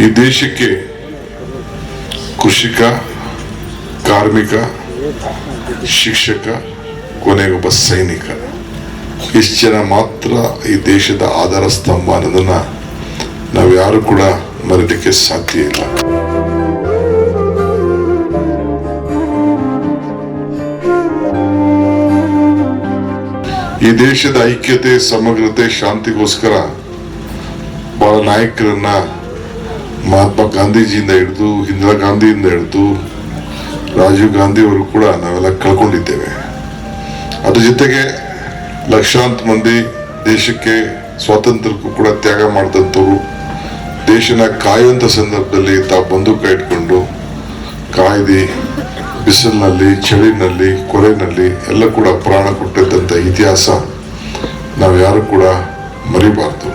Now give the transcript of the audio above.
ಈ ದೇಶಕ್ಕೆ ಕೃಷಿಕ, ಕಾರ್ಮಿಕ, ಶಿಕ್ಷಕ, ಕೊನೆಗೊಬ್ಬ ಸೈನಿಕ. ಇಷ್ಟು ಜನ ಮಾತ್ರ ಈ ದೇಶದ ಆಧಾರ ಸ್ತಂಭ ಅನ್ನೋದನ್ನ ನಾವು ಯಾರು ಕೂಡ ಮರೀಲಿಕ್ಕೆ ಸಾಧ್ಯ ಇಲ್ಲ. ಈ ದೇಶದ ಐಕ್ಯತೆ, ಸಮಗ್ರತೆ, ಶಾಂತಿಗೋಸ್ಕರ ಬಹಳ ನಾಯಕರನ್ನ ಮಹಾತ್ಮ ಗಾಂಧೀಜಿಯಿಂದ ಹಿಡಿದು ಇಂದಿರಾ ಗಾಂಧಿಯಿಂದ ಹಿಡಿದು ರಾಜೀವ್ ಗಾಂಧಿಯವರು ಕೂಡ ನಾವೆಲ್ಲ ಕಳ್ಕೊಂಡಿದ್ದೇವೆ. ಅದ್ರ ಜೊತೆಗೆ ಲಕ್ಷಾಂತರ ಮಂದಿ ದೇಶಕ್ಕೆ ಸ್ವಾತಂತ್ರ್ಯಕ್ಕೂ ಕೂಡ ತ್ಯಾಗ ಮಾಡಿದಂಥವ್ರು, ದೇಶನ ಕಾಯುವಂಥ ಸಂದರ್ಭದಲ್ಲಿ ತಾವು ಬಂದೂಕ ಇಟ್ಕೊಂಡು ಕಾಯ್ದಿ, ಬಿಸಿಲಿನಲ್ಲಿ, ಚಳಿನಲ್ಲಿ, ಕೊರೆನಲ್ಲಿ ಎಲ್ಲ ಕೂಡ ಪ್ರಾಣ ಕೊಟ್ಟಿದ್ದಂಥ ಇತಿಹಾಸ ನಾವು ಯಾರು ಕೂಡ ಮರಿಬಾರ್ದು.